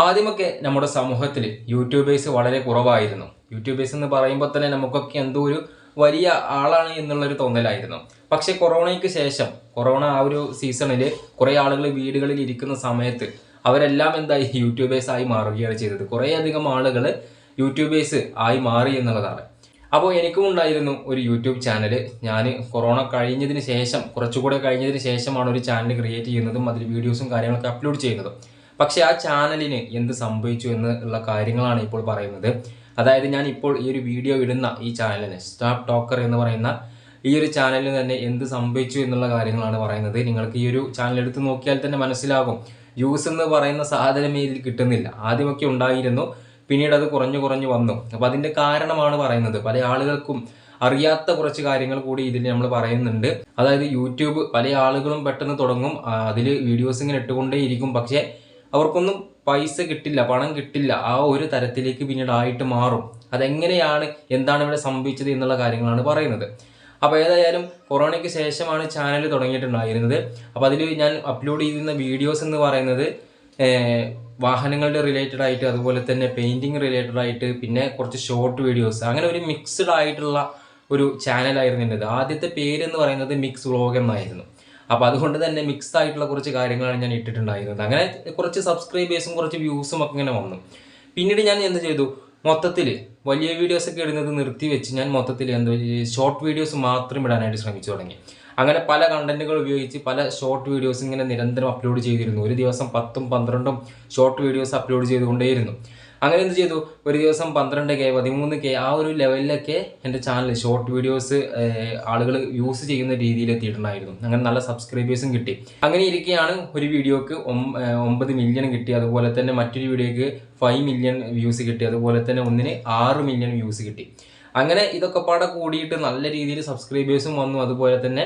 ആദ്യമൊക്കെ നമ്മുടെ സമൂഹത്തിൽ യൂട്യൂബേഴ്സ് വളരെ കുറവായിരുന്നു. യൂട്യൂബേഴ്സ് എന്ന് പറയുമ്പോൾ തന്നെ നമുക്കൊക്കെ എന്തോ ഒരു വലിയ ആളാണ് എന്നുള്ളൊരു തോന്നലായിരുന്നു. പക്ഷേ കൊറോണയ്ക്ക് ശേഷം കൊറോണ ആ ഒരു സീസണിൽ കുറേ ആളുകൾ വീടുകളിൽ ഇരിക്കുന്ന സമയത്ത് അവരെല്ലാം എന്തായി? യൂട്യൂബേഴ്സ് ആയി മാറുകയാണ് ചെയ്തത്. കുറേയധികം ആളുകൾ യൂട്യൂബേഴ്സ് ആയി മാറി എന്നുള്ളതാണ്. അപ്പോൾ എനിക്കും ഉണ്ടായിരുന്നു ഒരു യൂട്യൂബ് ചാനൽ ഞാൻ കൊറോണ കഴിഞ്ഞതിന് ശേഷം കുറച്ചുകൂടെ കഴിഞ്ഞതിന് ശേഷമാണ് ഒരു ചാനൽ ക്രിയേറ്റ് ചെയ്യുന്നതും അതിൽ വീഡിയോസും കാര്യങ്ങളൊക്കെ അപ്ലോഡ് ചെയ്യുന്നതും. പക്ഷേ ആ ചാനലിന് എന്ത് സംഭവിച്ചു എന്ന് ഉള്ള കാര്യങ്ങളാണ് ഇപ്പോൾ പറയുന്നത്. അതായത് ഞാൻ ഇപ്പോൾ ഈ ഒരു വീഡിയോ ഇടുന്ന ഈ ചാനലിന് സ്റ്റാപ്പ് ടോക്കർ എന്ന് പറയുന്ന ഈ ഒരു ചാനലിന് തന്നെ എന്ത് സംഭവിച്ചു എന്നുള്ള കാര്യങ്ങളാണ് പറയുന്നത്. നിങ്ങൾക്ക് ഈ ഒരു ചാനൽ എടുത്ത് നോക്കിയാൽ തന്നെ മനസ്സിലാകും. യൂസ് എന്ന് പറയുന്ന സാധനമേ ഇതിൽ കിട്ടുന്നില്ല. ആദ്യമൊക്കെ ഉണ്ടായിരുന്നു. പിന്നീട് അത് കുറഞ്ഞു കുറഞ്ഞു വന്നു. അപ്പോൾ അതിന്റെ കാരണമാണ് പറയുന്നത്. പല ആളുകൾക്കും അറിയാത്ത കുറച്ച് കാര്യങ്ങൾ കൂടി ഇതിൽ നമ്മൾ പറയുന്നുണ്ട്. അതായത് യൂട്യൂബ് പല ആളുകളും പെട്ടെന്ന് തുടങ്ങും. അതിൽ വീഡിയോസ് ഇങ്ങനെ ഇട്ടുകൊണ്ടേയിരിക്കും. പക്ഷേ അവർക്കൊന്നും പൈസ കിട്ടില്ല പണം കിട്ടില്ല. ആ ഒരു തരത്തിലേക്ക് പിന്നീട് ആയിട്ട് മാറും. അതെങ്ങനെയാണ് എന്താണ് ഇവിടെ സംഭവിച്ചത് എന്നുള്ള കാര്യങ്ങളാണ് പറയുന്നത്. അപ്പോൾ ഏതായാലും കൊറോണയ്ക്ക് ശേഷമാണ് ചാനൽ തുടങ്ങിയിട്ടുണ്ടായിരുന്നത്. അപ്പോൾ അതിൽ ഞാൻ അപ്ലോഡ് ചെയ്യുന്ന വീഡിയോസ് എന്ന് പറയുന്നത് വാഹനങ്ങളുടെ റിലേറ്റഡ് ആയിട്ട് അതുപോലെ തന്നെ പെയിന്റിങ് റിലേറ്റഡ് ആയിട്ട് പിന്നെ കുറച്ച് ഷോർട്ട് വീഡിയോസ് അങ്ങനെ ഒരു മിക്സ്ഡ് ആയിട്ടുള്ള ഒരു ചാനലായിരുന്നു എന്റെത് ആദ്യത്തെ പേര് എന്ന് പറയുന്നത് മിക്സ് വ്ളോഗ് എന്നായിരുന്നു. അപ്പോൾ അതുകൊണ്ട് തന്നെ മിക്സ് ആയിട്ടുള്ള കുറച്ച് കാര്യങ്ങളാണ് ഞാൻ ഇട്ടിട്ടുണ്ടായിരുന്നത്. അങ്ങനെ കുറച്ച് സബ്സ്ക്രൈബേഴ്സും കുറച്ച് വ്യൂസും ഒക്കെ ഇങ്ങനെ വന്നു. പിന്നീട് ഞാൻ എന്ത് ചെയ്തു? മൊത്തത്തിൽ വലിയ വീഡിയോസ് ഒക്കെ ഇടുന്നത് നിർത്തി വെച്ച് ഞാൻ മൊത്തത്തിൽ എന്താ ഷോർട്ട് വീഡിയോസ് മാത്രം ഇടാനായിട്ട് ശ്രമിച്ചു തുടങ്ങി. അങ്ങനെ പല കണ്ടന്റുകൾ ഉപയോഗിച്ച് പല ഷോർട്ട് വീഡിയോസ് ഇങ്ങനെ നിരന്തരം അപ്ലോഡ് ചെയ്തിരുന്നു. ഒരു ദിവസം പത്തും പന്ത്രണ്ടും ഷോർട്ട് വീഡിയോസ് അപ്ലോഡ് ചെയ്തുകൊണ്ടേയിരുന്നു. അങ്ങനെ എന്ത് ചെയ്തു? ഒരു ദിവസം പന്ത്രണ്ട് കെ പതിമൂന്ന് കെ ആ ഒരു ലെവലിലൊക്കെ എന്റെ ചാനൽ ഷോർട്ട് വീഡിയോസ് ആളുകൾ യൂസ് ചെയ്യുന്ന രീതിയിൽ എത്തിയിട്ടുണ്ടായിരുന്നു. അങ്ങനെ നല്ല സബ്സ്ക്രൈബേഴ്സും കിട്ടി. അങ്ങനെ ഇരിക്കെയാണ് ഒരു വീഡിയോക്ക് ഒമ്പത് മില്യൺ കിട്ടി. അതുപോലെ തന്നെ മറ്റൊരു വീഡിയോക്ക് ഫൈവ് മില്യൺ വ്യൂസ് കിട്ടി. അതുപോലെ തന്നെ ഒന്നിന് ആറ് മില്യൺ വ്യൂസ് കിട്ടി. അങ്ങനെ ഇതൊക്കെ പാടെ കൂടിയിട്ട് നല്ല രീതിയിൽ സബ്സ്ക്രൈബേഴ്സും വന്നു. അതുപോലെ തന്നെ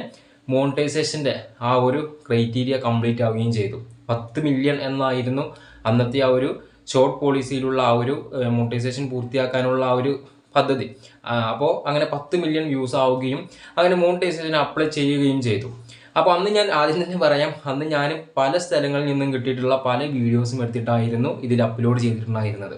മോണിറ്റൈസേഷന്റെ ആ ഒരു ക്രൈറ്റീരിയ കംപ്ലീറ്റ് ആവുകയും ചെയ്തു. പത്ത് മില്യൺ എന്നായിരുന്നു അന്നത്തെ ആ ഒരു ഷോർട്ട് പോളിസിയിലുള്ള ആ ഒരു മോണിറ്റൈസേഷൻ പൂർത്തിയാക്കാനുള്ള ആ ഒരു പദ്ധതി. അപ്പോൾ അങ്ങനെ പത്ത് മില്യൺ വ്യൂസ് ആവുകയും അങ്ങനെ മോണിറ്റൈസേഷൻ അപ്ലൈ ചെയ്യുകയും ചെയ്തു. അപ്പോൾ അന്ന് ഞാൻ ആദ്യം തന്നെ പറയാം അന്ന് ഞാൻ പല സ്ഥലങ്ങളിൽ നിന്നും കിട്ടിയിട്ടുള്ള പല വീഡിയോസും എടുത്തിട്ടായിരുന്നു ഇതിൽ അപ്ലോഡ് ചെയ്തിട്ടുണ്ടായിരുന്നത്.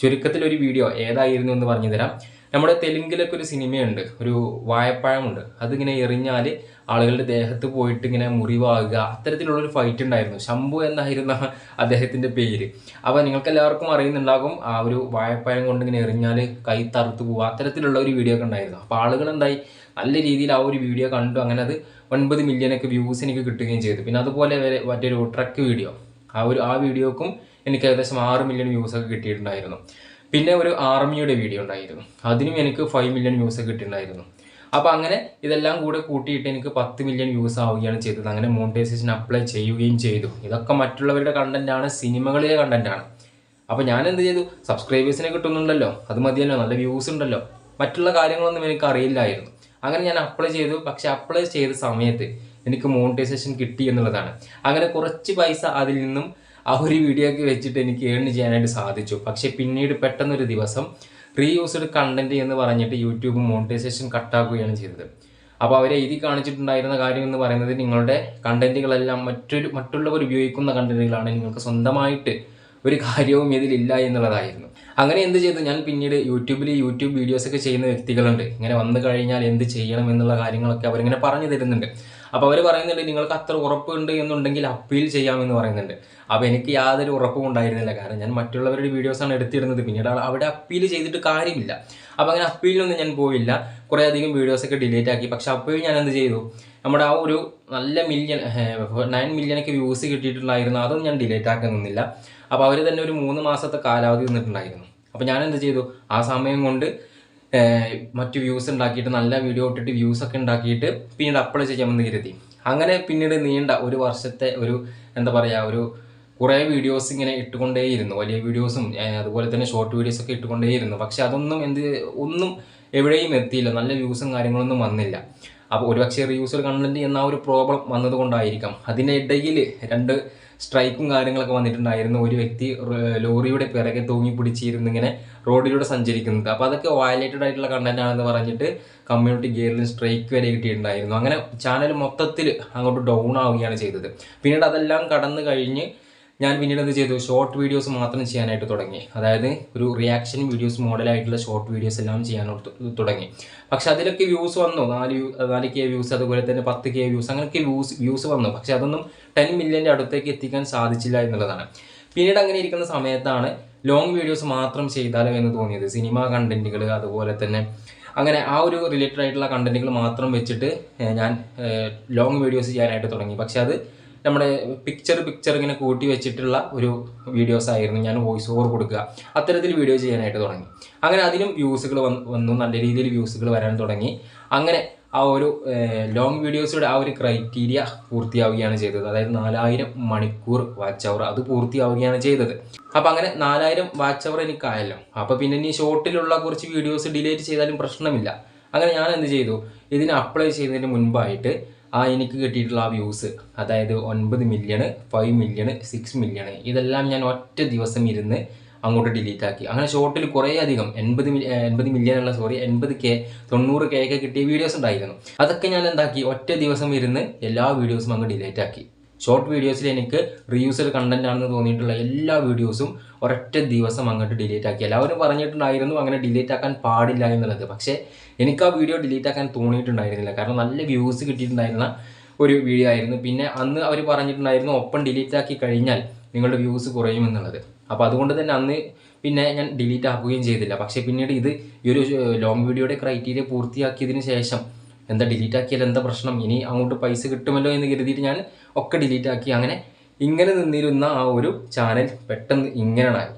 ചുരുക്കത്തിൽ ഒരു വീഡിയോ ഏതായിരുന്നു എന്ന് പറഞ്ഞു തരാം നമ്മുടെ തെലുങ്കിലൊക്കെ ഒരു സിനിമയുണ്ട് ഒരു വായപ്പഴമുണ്ട്. അതിങ്ങനെ എറിഞ്ഞാൽ ആളുകളുടെ ദേഹത്ത് പോയിട്ട് ഇങ്ങനെ മുറിവാകുക. അത്തരത്തിലുള്ളൊരു ഫൈറ്റ് ഉണ്ടായിരുന്നു. ശംഭു എന്നായിരുന്നു അദ്ദേഹത്തിന്റെ പേര്. അപ്പോൾ നിങ്ങൾക്ക് എല്ലാവർക്കും അറിയുന്നുണ്ടാകും ആ ഒരു വാഴപ്പഴം കൊണ്ട് ഇങ്ങനെ എറിഞ്ഞാൽ കൈ തറുത്ത് പോവുക. അത്തരത്തിലുള്ള ഒരു വീഡിയോ ഒക്കെ ഉണ്ടായിരുന്നു. അപ്പോൾ ആളുകൾ എന്തായി? നല്ല രീതിയിൽ ആ ഒരു വീഡിയോ കണ്ടു. അങ്ങനെ അത് ഒൻപത് മില്യനൊക്കെ വ്യൂസ് എനിക്ക് കിട്ടുകയും ചെയ്തു. പിന്നെ അതുപോലെ വരെ മറ്റൊരു ട്രക്ക് വീഡിയോ ആ ഒരു ആ വീഡിയോക്കും എനിക്ക് ഏകദേശം ആറ് മില്യൺ വ്യൂസ് ഒക്കെ കിട്ടിയിട്ടുണ്ടായിരുന്നു. പിന്നെ ഒരു ആർമിയുടെ വീഡിയോ ഉണ്ടായിരുന്നു. അതിനും എനിക്ക് ഫൈവ് മില്യൺ വ്യൂസ് കിട്ടിയിട്ടുണ്ടായിരുന്നു. അപ്പോൾ അങ്ങനെ ഇതെല്ലാം കൂടെ കൂട്ടിയിട്ട് എനിക്ക് പത്ത് മില്യൺ വ്യൂസ് ആവുകയാണ് ചെയ്തത്. അങ്ങനെ മോണിറ്റൈസേഷൻ അപ്ലൈ ചെയ്യുകയും ചെയ്തു. ഇതൊക്കെ മറ്റുള്ളവരുടെ കണ്ടന്റാണ് സിനിമകളിലെ കണ്ടന്റാണ് അപ്പോൾ ഞാൻ എന്ത് ചെയ്തു? സബ്സ്ക്രൈബേഴ്സിനെ കിട്ടുന്നുണ്ടല്ലോ. അത് മതിയല്ലോ. നല്ല വ്യൂസ് ഉണ്ടല്ലോ. മറ്റുള്ള കാര്യങ്ങളൊന്നും എനിക്ക് അറിയില്ലായിരുന്നു. അങ്ങനെ ഞാൻ അപ്ലൈ ചെയ്തു. പക്ഷെ അപ്ലൈ ചെയ്ത സമയത്ത് എനിക്ക് മോണിറ്റൈസേഷൻ കിട്ടി എന്നുള്ളതാണ്. അങ്ങനെ കുറച്ച് പൈസ അതിൽ നിന്നും ആ ഒരു വീഡിയോക്ക് വെച്ചിട്ട് എനിക്ക് ഏൺ ചെയ്യാനായിട്ട് സാധിച്ചു. പക്ഷേ പിന്നീട് പെട്ടെന്നൊരു ദിവസം റീയൂസ്ഡ് കണ്ടന്റ് എന്ന് പറഞ്ഞിട്ട് യൂട്യൂബ് മോണിറ്റൈസേഷൻ കട്ടാക്കുകയാണ് ചെയ്തത്. അപ്പോൾ അവരെ എഴുതി കാണിച്ചിട്ടുണ്ടായിരുന്ന കാര്യം എന്ന് പറയുന്നത് നിങ്ങളുടെ കണ്ടന്റുകളെല്ലാം മറ്റൊരു മറ്റുള്ളവർ ഉപയോഗിക്കുന്ന കണ്ടന്റുകളാണ് നിങ്ങൾക്ക് സ്വന്തമായിട്ട് ഒരു കാര്യവും ഇതിലില്ല എന്നുള്ളതായിരുന്നു. അങ്ങനെ എന്ത് ചെയ്തു? ഞാൻ പിന്നീട് യൂട്യൂബിൽ യൂട്യൂബ് വീഡിയോസ് ഒക്കെ ചെയ്യുന്ന വ്യക്തികളുണ്ട്. ഇങ്ങനെ വന്നു കഴിഞ്ഞാൽ എന്ത് ചെയ്യണം എന്നുള്ള കാര്യങ്ങളൊക്കെ അവരിങ്ങനെ പറഞ്ഞു തരുന്നുണ്ട്. അപ്പോൾ അവർ പറയുന്നുണ്ട് നിങ്ങൾക്ക് അത്ര ഉറപ്പുണ്ട് എന്നുണ്ടെങ്കിൽ അപ്പീൽ ചെയ്യാമെന്ന് പറയുന്നുണ്ട്. അപ്പോൾ എനിക്ക് യാതൊരു ഉറപ്പും ഉണ്ടായിരുന്നില്ല. കാരണം ഞാൻ മറ്റുള്ളവരുടെ വീഡിയോസാണ് എടുത്തിരുന്നത്. പിന്നീട് അവിടെ അപ്പീൽ ചെയ്തിട്ട് കാര്യമില്ല. അപ്പോൾ അങ്ങനെ അപ്പീലിനൊന്നും ഞാൻ പോയില്ല. കുറേ അധികം വീഡിയോസൊക്കെ ഡിലീറ്റ് ആക്കി. പക്ഷെ അപ്പോഴും ഞാൻ എന്ത് ചെയ്തു? നമ്മുടെ ആ ഒരു നല്ല മില്യൺ നയൻ മില്യണൊക്കെ വ്യൂസ് കിട്ടിയിട്ടുണ്ടായിരുന്നു. അതൊന്നും ഞാൻ ഡിലീറ്റ് ആക്കുന്നില്ല അപ്പോൾ അവർ തന്നെ ഒരു മൂന്ന് മാസത്തെ കാലാവധി നിന്നിട്ടുണ്ടായിരുന്നു അപ്പോൾ ഞാൻ എന്ത് ചെയ്തു? ആ സമയം കൊണ്ട് മറ്റു വ്യൂസ് ഉണ്ടാക്കിയിട്ട് നല്ല വീഡിയോ ഇട്ടിട്ട് വ്യൂസ് ഒക്കെ ഉണ്ടാക്കിയിട്ട് പിന്നീട് അപ്ലൈ ചെയ്യാമെന്ന് കരുതി. അങ്ങനെ പിന്നീട് നീണ്ട ഒരു വർഷത്തെ ഒരു എന്താ പറയുക ഒരു കുറേ വീഡിയോസ് ഇങ്ങനെ ഇട്ടുകൊണ്ടേയിരുന്നു. വലിയ വീഡിയോസും അതുപോലെ തന്നെ ഷോർട്ട് വീഡിയോസ് ഒക്കെ ഇട്ടുകൊണ്ടേയിരുന്നു. പക്ഷെ അതൊന്നും എന്ത് ഒന്നും എവിടെയും എത്തിയില്ല. നല്ല വ്യൂസും കാര്യങ്ങളൊന്നും വന്നില്ല. അപ്പോൾ ഒരുപക്ഷെ റീയൂസർ കണ്ടന്റ് എന്ന ഒരു പ്രോബ്ലം വന്നതുകൊണ്ടായിരിക്കാം. അതിനിടയിൽ രണ്ട് സ്ട്രൈക്കും കാര്യങ്ങളൊക്കെ വന്നിട്ടുണ്ടായിരുന്നു. ഒരു വ്യക്തി ലോറിയുടെ പിറകെ തൂങ്ങി പിടിച്ചിരുന്ന് ഇങ്ങനെ റോഡിലൂടെ സഞ്ചരിക്കുന്നത്. അപ്പോൾ അതൊക്കെ വയലേറ്റഡ് ആയിട്ടുള്ള കണ്ടന്റ് ആണെന്ന് പറഞ്ഞിട്ട് കമ്മ്യൂണിറ്റി ഗെയറിൽ സ്ട്രൈക്ക് വരെ കിട്ടിയിട്ടുണ്ടായിരുന്നു. അങ്ങനെ ചാനൽ മൊത്തത്തിൽ അങ്ങോട്ട് ഡൗൺ ആവുകയാണ് ചെയ്തത്. പിന്നീട് അതെല്ലാം കടന്നു കഴിഞ്ഞ് ഞാൻ പിന്നീട് എന്ത് ചെയ്തു? ഷോർട്ട് വീഡിയോസ് മാത്രം ചെയ്യാനായിട്ട് തുടങ്ങി. അതായത് ഒരു റിയാക്ഷൻ വീഡിയോസ് മോഡലായിട്ടുള്ള ഷോർട്ട് വീഡിയോസ് എല്ലാം ചെയ്യാൻ തുടങ്ങി. പക്ഷെ അതിലൊക്കെ വ്യൂസ് വന്നു. നാല് നാല് കെ വ്യൂസ് അതുപോലെ തന്നെ പത്ത് കെ വ്യൂസ് അങ്ങനെയൊക്കെ വ്യൂസ് വ്യൂസ് വന്നു. പക്ഷെ അതൊന്നും ടെൻ മില്യന്റെ അടുത്തേക്ക് എത്തിക്കാൻ സാധിച്ചില്ല എന്നുള്ളതാണ്. പിന്നീട് അങ്ങനെ ഇരിക്കുന്ന സമയത്താണ് ലോങ് വീഡിയോസ് മാത്രം ചെയ്താലോ എന്ന് തോന്നിയത്. സിനിമ കണ്ടന്റുകൾ അതുപോലെ തന്നെ അങ്ങനെ ആ ഒരു റിലേറ്റഡ് ആയിട്ടുള്ള കണ്ടന്റുകൾ മാത്രം വെച്ചിട്ട് ഞാൻ ലോങ് വീഡിയോസ് ചെയ്യാനായിട്ട് തുടങ്ങി. പക്ഷെ അത് നമ്മുടെ പിക്ചർ പിക്ചർ ഇങ്ങനെ കൂട്ടി വെച്ചിട്ടുള്ള ഒരു വീഡിയോസ് ആയിരുന്നു ഞാൻ വോയിസ് ഓവർ കൊടുക്കുക. അത്തരത്തിൽ വീഡിയോ ചെയ്യാനായിട്ട് തുടങ്ങി. അങ്ങനെ അതിലും വ്യൂസുകൾ വന്നു നല്ല രീതിയിൽ വ്യൂസുകൾ വരാൻ തുടങ്ങി. അങ്ങനെ ആ ഒരു ലോങ് വീഡിയോസിയുടെ ആ ഒരു ക്രൈറ്റീരിയ പൂർത്തിയാവുകയാണ് ചെയ്തത്. അതായത് നാലായിരം മണിക്കൂർ വാച്ച് അവർ അത് പൂർത്തിയാവുകയാണ് ചെയ്തത്. അപ്പം അങ്ങനെ നാലായിരം വാച്ച് അവർ എനിക്കായല്ലോ. അപ്പോൾ പിന്നെ ഇനി ഷോർട്ടിലുള്ള കുറച്ച് വീഡിയോസ് ഡിലേറ്റ് ചെയ്താലും പ്രശ്നമില്ല. അങ്ങനെ ഞാൻ എന്ത് ചെയ്തു? ഇതിന് അപ്ലൈ ചെയ്യുന്നതിന് മുൻപായിട്ട് ആ എനിക്ക് കിട്ടിയിട്ടുള്ള ആ വ്യൂസ് അതായത് ഒൻപത് million five million six million ഇതെല്ലാം ഞാൻ ഒറ്റ ദിവസം ഇരുന്ന് അങ്ങോട്ട് ഡിലീറ്റ് ആക്കി. അങ്ങനെ ഷോർട്ടിൽ കുറേ അധികം എൺപത് എൺപത് മില്യൺ അല്ല സോറി എൺപത് കെ തൊണ്ണൂറ് കെ ഒക്കെ കിട്ടിയ വീഡിയോസ് ഉണ്ടായിരുന്നു. അതൊക്കെ ഞാൻ എന്താക്കി ഒറ്റ ദിവസം ഇരുന്ന് എല്ലാ വീഡിയോസും അങ്ങ് ഡിലീറ്റ് ആക്കി. ഷോർട്ട് വീഡിയോസിൽ എനിക്ക് റീയൂസൽ കണ്ടന്റ് ആണെന്ന് തോന്നിയിട്ടുള്ള എല്ലാ വീഡിയോസും ഒരൊറ്റ ദിവസം അങ്ങോട്ട് ഡിലീറ്റ് ആക്കി. എല്ലാവരും പറഞ്ഞിട്ടുണ്ടായിരുന്നു അങ്ങനെ ഡിലീറ്റ് ആക്കാൻ പാടില്ല എന്നുള്ളത്. പക്ഷേ എനിക്ക് ആ വീഡിയോ ഡിലീറ്റ് ആക്കാൻ തോന്നിയിട്ടുണ്ടായിരുന്നില്ല. കാരണം നല്ല വ്യൂസ് കിട്ടിയിട്ടുണ്ടായിരുന്ന ഒരു വീഡിയോ ആയിരുന്നു. പിന്നെ അന്ന് അവർ പറഞ്ഞിട്ടുണ്ടായിരുന്നു ഒപ്പം ഡിലീറ്റ് ആക്കി കഴിഞ്ഞാൽ നിങ്ങളുടെ വ്യൂസ് കുറയുമെന്നുള്ളത് അപ്പോൾ അതുകൊണ്ട് തന്നെ അന്ന് പിന്നെ ഞാൻ ഡിലീറ്റ് ആക്കുകയും ചെയ്തില്ല. പക്ഷേ പിന്നീട് ഇത് ഈ ഒരു ലോങ് വീഡിയോയുടെ ക്രൈറ്റീരിയ പൂർത്തിയാക്കിയതിന് ശേഷം എന്താ ഡിലീറ്റ് ആക്കിയാൽ എന്താ പ്രശ്നം? ഇനി അങ്ങോട്ട് പൈസ കിട്ടുമല്ലോ എന്ന് കരുതിയിട്ട് ഞാൻ ഒക്കെ ഡിലീറ്റ് ആക്കി. അങ്ങനെ ഇങ്ങനെ നിന്നിരുന്ന ആ ഒരു ചാനൽ പെട്ടെന്ന് ഇങ്ങനെയായി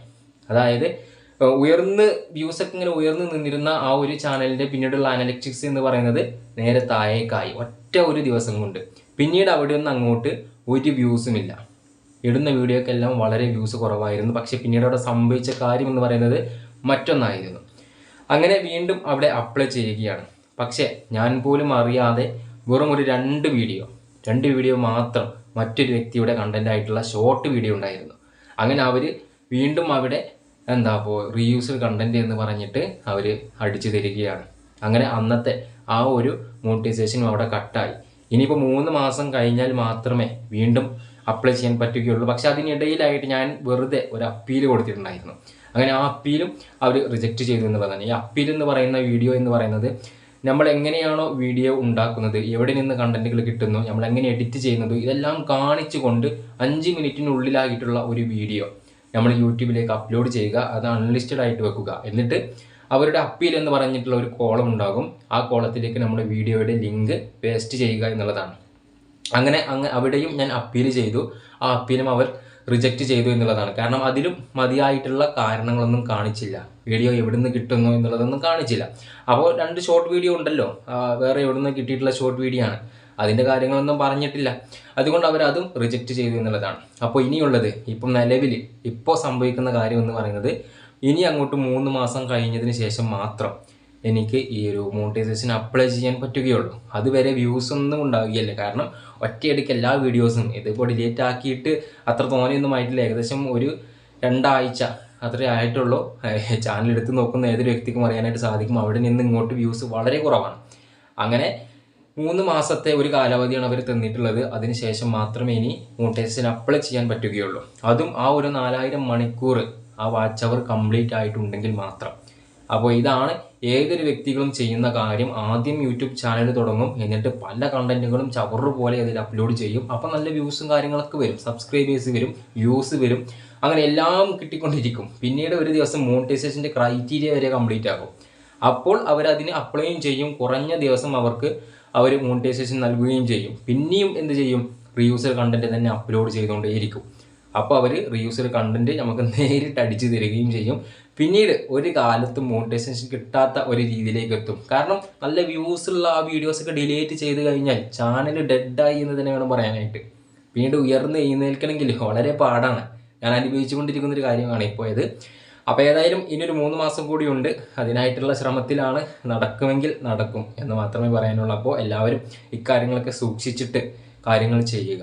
അതായത് ഉയർന്ന് വ്യൂസ് ഒക്കെ ഇങ്ങനെ ഉയർന്ന് നിന്നിരുന്ന ആ ഒരു ചാനലിന്റെ പിന്നീടുള്ള അനലറ്റിക്സ് എന്ന് പറയുന്നത് നേരെ താഴേക്കായി ഒറ്റ ഒരു ദിവസം കൊണ്ട്. പിന്നീട് അവിടെ നിന്ന് അങ്ങോട്ട് ഒരു വ്യൂസും ഇല്ല. ഇടുന്ന വീഡിയോക്കെല്ലാം വളരെ വ്യൂസ് കുറവായിരുന്നു. പക്ഷേ പിന്നീട് അവിടെ സംഭവിച്ച കാര്യം എന്ന് പറയുന്നത് മറ്റൊന്നായിരുന്നു. അങ്ങനെ വീണ്ടും അവിടെ അപ്ലൈ ചെയ്യുകയാണ്. പക്ഷേ ഞാൻ പോലും അറിയാതെ വെറും ഒരു രണ്ട് വീഡിയോ രണ്ട് വീഡിയോ മാത്രം മറ്റൊരു വ്യക്തിയുടെ കണ്ടന്റ് ആയിട്ടുള്ള ഷോർട്ട് വീഡിയോ ഉണ്ടായിരുന്നു. അങ്ങനെ അവർ വീണ്ടും അവിടെ എന്താ അപ്പോൾ റീയൂസ്ഡ് കണ്ടന്റ് എന്ന് പറഞ്ഞിട്ട് അവർ അടിച്ചു തരികയാണ്. അങ്ങനെ അന്നത്തെ ആ ഒരു മോണിറ്റൈസേഷനും അവിടെ കട്ടായി ഇനിയിപ്പോൾ മൂന്ന് മാസം കഴിഞ്ഞാൽ മാത്രമേ വീണ്ടും അപ്ലൈ ചെയ്യാൻ പറ്റുകയുള്ളൂ. പക്ഷെ അതിനിടയിലായിട്ട് ഞാൻ വെറുതെ ഒരു അപ്പീൽ കൊടുത്തിട്ടുണ്ടായിരുന്നു. അങ്ങനെ ആ അപ്പീലും അവർ റിജക്റ്റ് ചെയ്തു എന്ന് എന്നുള്ളതാണ് ഈ അപ്പീൽ എന്ന് പറയുന്ന വീഡിയോ എന്ന് പറയുന്നത് നമ്മൾ എങ്ങനെയാണോ വീഡിയോ ഉണ്ടാക്കുന്നത് എവിടെ നിന്ന് കണ്ടന്റുകൾ കിട്ടുന്നു നമ്മൾ എങ്ങനെ എഡിറ്റ് ചെയ്യുന്നത് ഇതെല്ലാം കാണിച്ചുകൊണ്ട് അഞ്ച് മിനിറ്റിനുള്ളിലായിട്ടുള്ള ഒരു വീഡിയോ നമ്മൾ യൂട്യൂബിലേക്ക് അപ്ലോഡ് ചെയ്യുക അത് അൺലിസ്റ്റഡ് ആയിട്ട് വെക്കുക. എന്നിട്ട് അവരുടെ അപ്പീൽ എന്ന് പറഞ്ഞിട്ടുള്ള ഒരു കോളം ഉണ്ടാകും. ആ കോളത്തിലേക്ക് നമ്മുടെ വീഡിയോയുടെ ലിങ്ക് പേസ്റ്റ് ചെയ്യുക എന്നുള്ളതാണ്. അങ്ങനെ അങ്ങ് അവിടെയും ഞാൻ അപ്പീൽ ചെയ്തു. ആ അപ്പീലും അവർ റിജക്റ്റ് ചെയ്തു എന്നുള്ളതാണ്. കാരണം അതിലും മതിയായിട്ടുള്ള കാരണങ്ങളൊന്നും കാണിച്ചില്ല. വീഡിയോ എവിടുന്ന് കിട്ടുന്നു എന്നുള്ളതൊന്നും കാണിച്ചില്ല. അപ്പോൾ രണ്ട് ഷോർട്ട് വീഡിയോ ഉണ്ടല്ലോ. വേറെ എവിടുന്ന് കിട്ടിയിട്ടുള്ള ഷോർട്ട് വീഡിയോ ആണ്. അതിന്റെ കാര്യങ്ങളൊന്നും പറഞ്ഞിട്ടില്ല. അതുകൊണ്ട് അവർ അതും റിജക്റ്റ് ചെയ്തു എന്നുള്ളതാണ്. അപ്പോൾ ഇനിയുള്ളത് ഇപ്പം നിലവിൽ ഇപ്പോൾ സംഭവിക്കുന്ന കാര്യം എന്ന് പറയുന്നത് ഇനി അങ്ങോട്ട് മൂന്ന് മാസം കഴിഞ്ഞതിന് ശേഷം മാത്രം എനിക്ക് ഈ ഒരു മോണിറ്റൈസേഷൻ അപ്ലൈ ചെയ്യാൻ പറ്റുകയുള്ളൂ. അതുവരെ വ്യൂസ് ഒന്നും ഉണ്ടാവുകയില്ല. കാരണം ഒറ്റയടിക്ക് എല്ലാ വീഡിയോസും ഇതിപ്പോൾ ഡിലീറ്റ് ആക്കിയിട്ട് അത്ര തോനെയൊന്നും ആയിട്ടില്ല. ഏകദേശം ഒരു രണ്ടാഴ്ച അത്രേ ആയിട്ടുള്ളൂ. ചാനൽ എടുത്ത് നോക്കുന്ന ഏതൊരു വ്യക്തിക്കും അറിയാനായിട്ട് സാധിക്കും. അവിടെ നിന്ന് ഇങ്ങോട്ട് വ്യൂസ് വളരെ കുറവാണ്. അങ്ങനെ മൂന്ന് മാസത്തെ ഒരു കാലാവധിയാണ് അവർ തന്നിട്ടുള്ളത്. അതിനുശേഷം മാത്രമേ ഇനി മോണിറ്റൈസേഷൻ അപ്ലൈ ചെയ്യാൻ പറ്റുകയുള്ളൂ. അതും ആ ഒരു നാലായിരം മണിക്കൂർ ആ വാച്ച് അവർ കംപ്ലീറ്റ് ആയിട്ടുണ്ടെങ്കിൽ മാത്രം. അപ്പോൾ ഇതാണ് ഏതൊരു വ്യക്തികളും ചെയ്യുന്ന കാര്യം. ആദ്യം യൂട്യൂബ് ചാനൽ തുടങ്ങും. എന്നിട്ട് പല കണ്ടന്റുകളും ചവറ് പോലെ അതിൽ അപ്ലോഡ് ചെയ്യും. അപ്പോൾ നല്ല വ്യൂസും കാര്യങ്ങളൊക്കെ വരും. സബ്സ്ക്രൈബേഴ്സ് വരും. വ്യൂസ് വരും. അങ്ങനെ എല്ലാം കിട്ടിക്കൊണ്ടിരിക്കും. പിന്നീട് ഒരു ദിവസം മോണിറ്റൈസേഷന്റെ ക്രൈറ്റീരിയ വരെ കംപ്ലീറ്റ് ആകും. അപ്പോൾ അവരതിന് അപ്ലൈയും ചെയ്യും. കുറഞ്ഞ ദിവസം അവർക്ക് അവർ മോണിറ്റൈസേഷൻ നൽകുകയും ചെയ്യും. പിന്നെയും എന്ത് ചെയ്യും? റീയൂസർ കണ്ടന്റ് തന്നെ അപ്ലോഡ് ചെയ്തുകൊണ്ടേയിരിക്കും. അപ്പോൾ അവർ റീയൂസർ കണ്ടന്റ് നമുക്ക് നേരിട്ട് അടിച്ചു തരികയും ചെയ്യും. പിന്നീട് ഒരു കാലത്തും മോണിറ്റൈസേഷൻ കിട്ടാത്ത ഒരു രീതിയിലേക്ക് എത്തും. കാരണം നല്ല വ്യൂസ് ഉള്ള ആ വീഡിയോസൊക്കെ ഡിലീറ്റ് ചെയ്ത് കഴിഞ്ഞാൽ ചാനൽ ഡെഡായി എന്ന് തന്നെ വേണം പറയാനായിട്ട്. പിന്നീട് ഉയർന്ന് എഴുന്നേൽക്കണമെങ്കിൽ വളരെ പാടാണ്. ഞാൻ അനുഭവിച്ചുകൊണ്ടിരിക്കുന്ന ഒരു കാര്യമാണ് ഇപ്പോൾ ഇത് അപ്പോൾ ഏതായാലും ഇനിയൊരു മൂന്ന് മാസം കൂടിയുണ്ട്. അതിനായിട്ടുള്ള ശ്രമത്തിലാണ് നടക്കുമെങ്കിൽ നടക്കും എന്ന് മാത്രമേ പറയാനുള്ളൂ. അപ്പോൾ എല്ലാവരും ഇക്കാര്യങ്ങളൊക്കെ സൂക്ഷിച്ചിട്ട് കാര്യങ്ങൾ ചെയ്യുക.